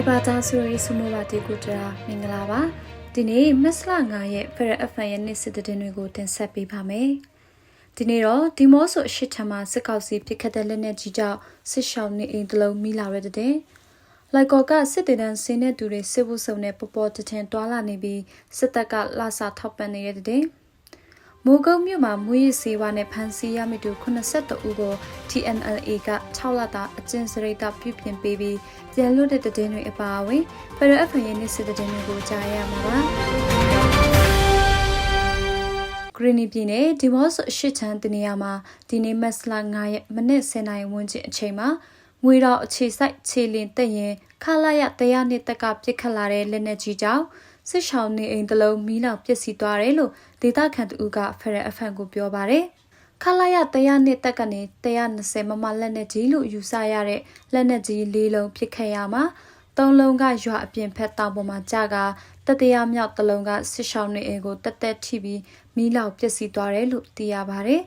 ဖေပါသားဆိုရီစုမဝတီကိုတရာမင်္ဂလာပါဒီနေ့မက်စလာ9ရဲ့ Federal FM ရဲ့နေ့စစ်တဲ့တွေကိုတင်ဆက်ပေးပါမယ်ဒီနေ့တော့ဒီမော့ဆိုအရှိထမှာစစ်ကောက်စီပြစ်ခတ်တဲ့လက်နက်ကြီးကြောင့်စစ်ရှောင်းနေအိမ်တလုံးမိလာရတဲ့လိုက်ကောကစစ်တေတန်းဆင်းတဲ့သူတွေစစ်ဖို့စုံနဲ့ပေါ်ပေါ်တထင်တွာလာနေပြီးစစ်တပ်ကလာစာထောက်ပံ့နေတဲ့တဲ့ မိုးကုတ်မြို့မှာမွေးရစေဝါနဲ့ဖန်စီရမိတူ82ဦးကို TNLA က6လတာအကျဉ်းစရိတ်တပြုပြင်ပေးပြီးပြန်လွတ်တဲ့တဲ့တွေအပါအဝင်ဖရအဖန်ရဲ့နေ့စစ်တဲ့တွေကိုကြားရမှာပါဂရနီပြည်နယ်ဒီမော့စ်အရှိချမ်းတနေရာမှာဒီနေ့မက်စလာ9ရက်မိနစ်10နာရီဝန်းကျင်အချိန်မှာငွေတော်အခြေစိုက်ခြေလင်တက်ရင်ခလာရတရားနှစ်တက်ကပြစ်ခတ်လာတဲ့လက်နက်ကြီးကြောင့် စစ်ရှောင်းနေအိမ်တလုံးမီးလောင်ပျက်စီးသွားတယ်လို့ဒေတာခန်တူကဖရအဖန်ကိုပြောပါတယ်ခလာရတရားနှစ်တက်ကနေ120မမလက်နက်ကြီးလို့ယူဆရတဲ့လက်နက်ကြီး၄လုံးပစ်ခတ်ရမှာသုံးလုံးကရွာအပြင်ဖက်တောင်ပေါ်မှာကြာကတတရားမြောက်တလုံးကစစ်ရှောင်းနေအိမ်ကိုတက်တက်ထိပြီးမီးလောင်ပျက်စီးသွားတယ်လို့သိရပါတယ်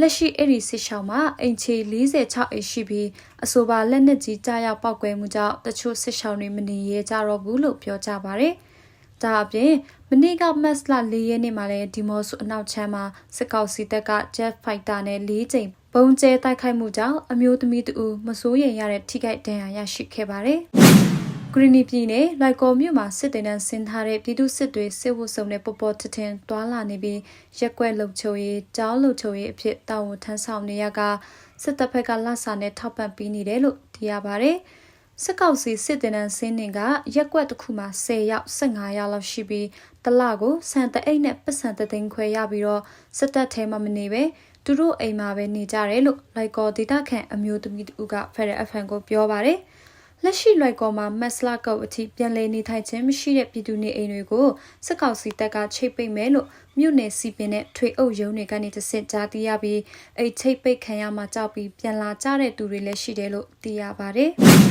လက်ရှိအဲ့ဒီစစ်ရှောင်းမှာအင်ချီ46အိရှိပြီးအဆိုပါလက်နက်ကြီးကြားရောက်ပောက်ကွဲမှုကြောင့်တချို့စစ်ရှောင်းတွေမနေရဲကြတော့ဘူးလို့ပြောကြပါတယ်။ ဒါအပြင်မနေ့ကမတ်လ၄ရက်နေ့မှာလည်းဒီမော့ဆိုအနောက်ချမ်းမှာစစ်ကောက်စီတပ်က Jet Fighter နဲ့၄ကြိမ်ဘုံကျဲတိုက်ခိုက်မှုကြောင့်အမျိုးသမီးတူမစိုးရိမ်ရတဲ့ထိခိုက်ဒဏ်ရာရရှိခဲ့ပါတယ်။ဂရီနီပြည်နယ်လိုက်ကော်မြို့မှာစစ်တေနန်းဆင်းထားတဲ့ပြည်သူစစ်တွေစစ်ဝတ်စုံနဲ့ပေါ်ပေါ်ထထင်တွာလာနေပြီးရက်ကွက်လုံချုံရေးကြောင်းလုံချုံရေးအဖြစ်တာဝန်ထမ်းဆောင်နေရကစစ်တပ်ဘက်ကလဆာနဲ့ထောက်ပံ့ပေးနေတယ်လို့သိရပါတယ်။ စစ်ကောက်စီစစ်တေနန်းဆင်းနေကရက်ကွက်တစ်ခုမှာ10ရောက်15ရောက်လောက်ရှိပြီးတလကိုစံတအိတ်နဲ့ပတ်စံတသိန်းခွဲရပြီးတော့စစ်တပ်ထဲမှာမနေပဲသူတို့အိမ်မှာပဲနေကြတယ်လို့လိုက်ကောဒေတာခန့်အမျိုးသမီးတူကဖရယ်အဖန်ကိုပြောပါတယ်။လက်ရှိလွိုက်ကောမှာမက်စလာကုတ်အထိပြန်လည်နေထိုင်ခြင်းမရှိတဲ့ပြည်သူနေအိမ်တွေကိုစစ်ကောင်စီတပ်ကချိတ်ပိတ်မယ်လို့မြို့နယ်စီပင်နဲ့ထွေအုပ်ရုံးတွေကနေတဆင့်ကြားသိရပြီးအဲ့ချိတ်ပိတ်ခံရမှာကြောက်ပြီးပြန်လာကြတဲ့သူတွေလည်းရှိတယ်လို့သိရပါတယ်။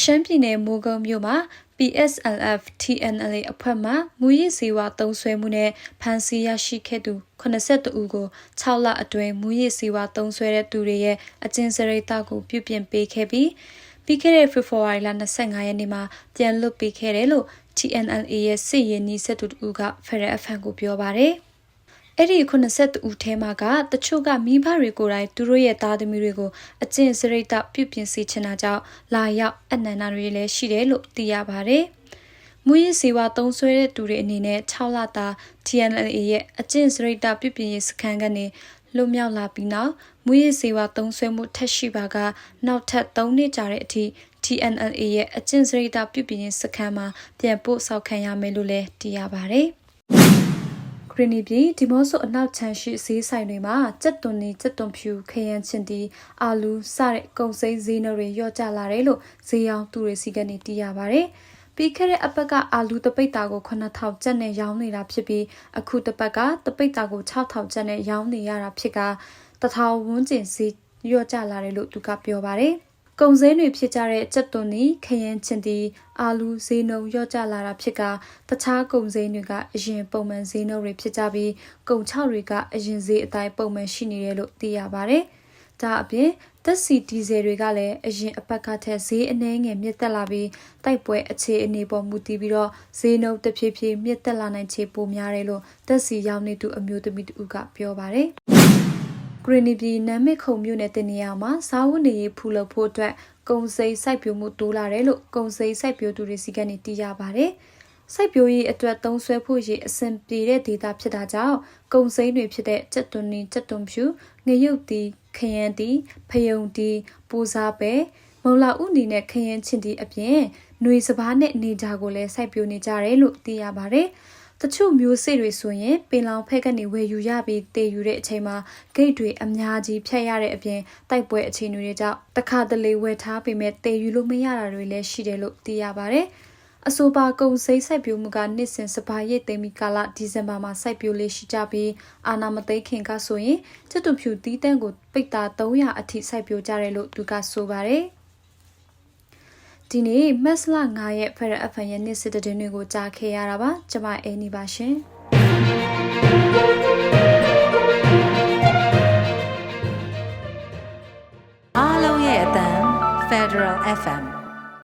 ရှမ်းပြည်နယ်မိုးကုတ်မြို့မှာ PSLF TNLA အဖွဲ့မှမူရည်စေဝါတုံးဆွဲမှုနဲ့ဖမ်းဆီးရရှိခဲ့သူ82ဦးကို6လအတွင်းမူရည်စေဝါတုံးဆွဲတဲ့သူတွေရဲ့အကျဉ်းစရိတ်တောက်ကိုပြုပြင်ပေးခဲ့ပြီးပြီးခဲ့တဲ့ဖေဖော်ဝါရီလ25ရက်နေ့မှာပြန်လွတ်ပေးခဲ့တယ်လို့ TNLA ရဲ့စစ်ရေးနီးစက်သူတူက Federal FM ကိုပြောပါတယ်။ အဲ့ဒီ82ဦးထဲမှာကတချို့ကမိဘတွေကိုယ်တိုင်သူတို့ရဲ့သားသမီးတွေကိုအကျင့်စရိတ်တပြုပြင်စေချင်တာကြောင့်လာရောက်အနန္နာတွေလည်းရှိတယ်လို့သိရပါတယ်။မူရည်စီဝါသုံးဆွဲတဲ့သူတွေအနေနဲ့6လတာ TNLA ရဲ့အကျင့်စရိတ်တပြုပြင်ရေးစခန်းကနေလွတ်မြောက်လာပြီးနောက်မူရည်စေဝါသုံးဆွဲမှုထက်ရှိပါကနောက်ထပ်3နှစ်ကြာတဲ့အထိ TNLA ရဲ့အကျင့်စရိတ်တပြုပြင်စခန်းမှာပြန်ပို့ဆောက်ခံရမယ်လို့လည်းသိရပါတယ်။ ခရီနီပြည်ဒီမော့ဆိုအနောက်ချမ်းရှိဈေးဆိုင်တွေမှာစက်သွန်နေစက်သွန်ဖြူခရမ်းချင်းတီအာလူစတဲ့ကုန်စိမ်းဈေးနှုန်းတွေလျော့ကျလာတယ်လို့ဈေးရောင်းသူတွေစီကနေသိရပါတယ်။ပြီးခဲ့တဲ့အပတ်ကအာလူတပိတ်တာကို9000ကျပ်နဲ့ရောင်းနေတာဖြစ်ပြီးအခုတပတ်ကတပိတ်တာကို6000ကျပ်နဲ့ရောင်းနေရတာဖြစ်ကတထောင်ဝန်းကျင်စီလျော့ကျလာတယ်လို့သူကပြောပါတယ်။ ကုံစင်းတွေဖြစ်ကြတဲ့ကြက်သွန်နီခရင်ချင်းတီအာလူဈေးနှုန်းလျော့ကျလာတာဖြစ်ကတခြားကုံစင်းတွေကအရင်ပုံမှန်ဈေးနှုန်းတွေဖြစ်ကြပြီးကုံချောက်တွေကအရင်ဈေးအတိုင်းပုံမှန်ရှိနေတယ်လို့သိရပါတယ်။ဒါအပြင်သက်စီဒီဇယ်တွေကလည်းအရင်အပတ်ကထက်ဈေးအနှဲငယ်မြင့်တက်လာပြီးတိုက်ပွဲအခြေအနေပေါ်မူတည်ပြီးတော့ဈေးနှုန်းတဖြည်းဖြည်းမြင့်တက်လာနိုင်ခြေပိုများတယ်လို့သက်စီရောက်နေသူအမျိုးသမီးတူကပြောပါတယ်။ ဂရနီပြည်နမ်မစ်ခုံမြို့နယ်တင်နေရာမှာစားဝတ်နေရေးဖူလုပ်ဖို့အတွက်ကုံစိမ်းစိုက်ပျိုးမှုတိုးလာတယ်လို့ကုံစိမ်းစိုက်ပျိုးသူတွေစီကနေသိရပါတယ်။စိုက်ပျိုးရေးအတွက်သုံးဆွဲဖို့ရည်အဆင်ပြေတဲ့ဒေတာဖြစ်တာကြောင့်ကုံစိမ်းတွေဖြစ်တဲ့ကြက်သွန်နီကြက်သွန်ဖြူငရုတ်တီခရမ်းတီဖယုံတီပူစားပဲမုံလာဥနီနဲ့ခရမ်းချင်းတီအပြင်ຫນွေစပားနဲ့နေကြကိုလည်းစိုက်ပျိုးနေကြတယ်လို့သိရပါတယ် တချို့မျိုးစေ့တွေဆိုရင်ပင်လောင်ဖက်ကနေဝယ်ယူရပြီးတည်ယူတဲ့အချိန်မှာဂိတ်တွေအများကြီးဖြတ်ရတဲ့အပြင်တိုက်ပွဲအခြေအနေတွေကြောင့်တခါတလေဝယ်ထားပေမဲ့တည်ယူလို့မရတာတွေလည်းရှိတယ်လို့သိရပါတယ်။အဆိုပါကုံစိမ်းစိုက်ပျိုးမှုကနှစ်စဉ်စပါးရိတ်သိမ်းပြီးကာလဒီဇင်ဘာမှာစိုက်ပျိုးလေးရှိကြပြီးအာနာမသိခင်ကဆိုရင်ကျတူဖြူတီးတန်းကိုပိတ်တာ300အထိစိုက်ပျိုးကြတယ်လို့သူကဆိုပါတယ် ဒီနေ့မက်စလာ9ရဲ့ဖရအဖန်ရဲ့နေ့စစ်တဲ့တွေကိုကြားခဲ့ရတာပါကျမအဲနီပါရှင်အားလုံးရဲ့အတန် Federal FM